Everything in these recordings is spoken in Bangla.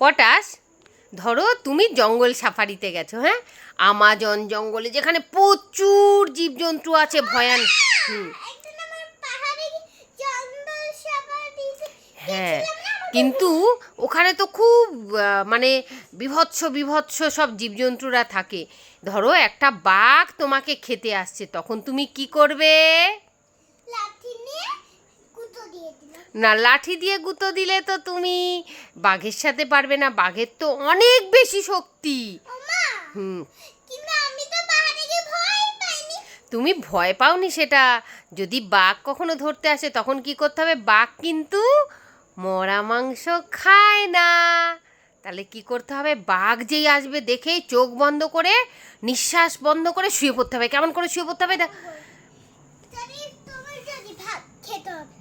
পটাশ, ধরো তুমি জঙ্গল সাফারিতে গেছো হ্যাঁ? আমাজন জঙ্গলে যেখানে প্রচুর জীবজন্তু আছে, ভয়ান। হুম। হ্যাঁ কিন্তু ওখানে তো খুব মানে বিভৎস বিভৎস সব জীবজন্তুরা থাকে। ধরো একটা বাঘ তোমাকে খেতে আসছে, তখন তুমি কি করবে লাঠি নিয়ে কুতো দিয়ে দিল না লাঠি দিয়ে গুঁতো দিলে তো তুমি বাঘের সাথে পারবে না বাঘের তো অনেক বেশি শক্তি। হুম। তুমি ভয় পাওনি সেটা। যদি বাঘ কখনো ধরতে আসে তখন কি করতে হবে? বাঘ কিন্তু মরা মাংস খায় না। তাহলে কি করতে হবে? বাঘ যেই আসবে দেখেই চোখ বন্ধ করে নিঃশ্বাস বন্ধ করে শুয়ে পড়তে হবে। কেমন করে শুয়ে পড়তে হবে দেখ যদি তোমার যদি ভাত খেতে হবে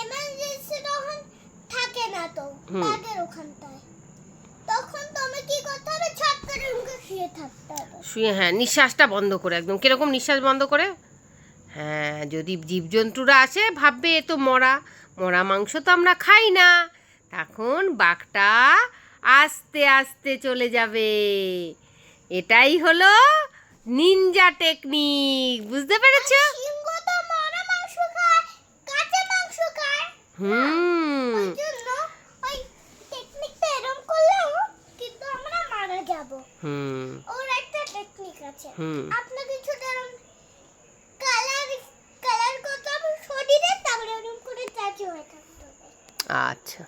এমার্জেন্সি তখন থাকে না তো হুম। ওখানটায়। তখন তুমি কি করতে হবে? ছট করে উঠে শুয়ে থাকতে হবে। শুয়ে হ্যাঁ নিঃশ্বাসটা বন্ধ করে একদম। কীরকম নিঃশ্বাস বন্ধ করে? হ্যাঁ যদি জীবজন্তুরা আসে ভাববে এ তো মরা। মরা মাংস তো আমরা খাই না। তখন বাঘটা আস্তে আস্তে চলে যাবে। এটাই হলো নিনজা টেকনিক বুঝতে পেরেছ? তো হুম ওই জন্য ওই টেকনিকটা এরকম করলেও কিন্তু আমরা মারা যাব হুম। ওর একটা টেকনিক আছে। আপনাকে ছোট কালার কালার করতে হবে শরীরে তারপরে এরকম করে চাচি হয়ে থাকতে হবে। আচ্ছা।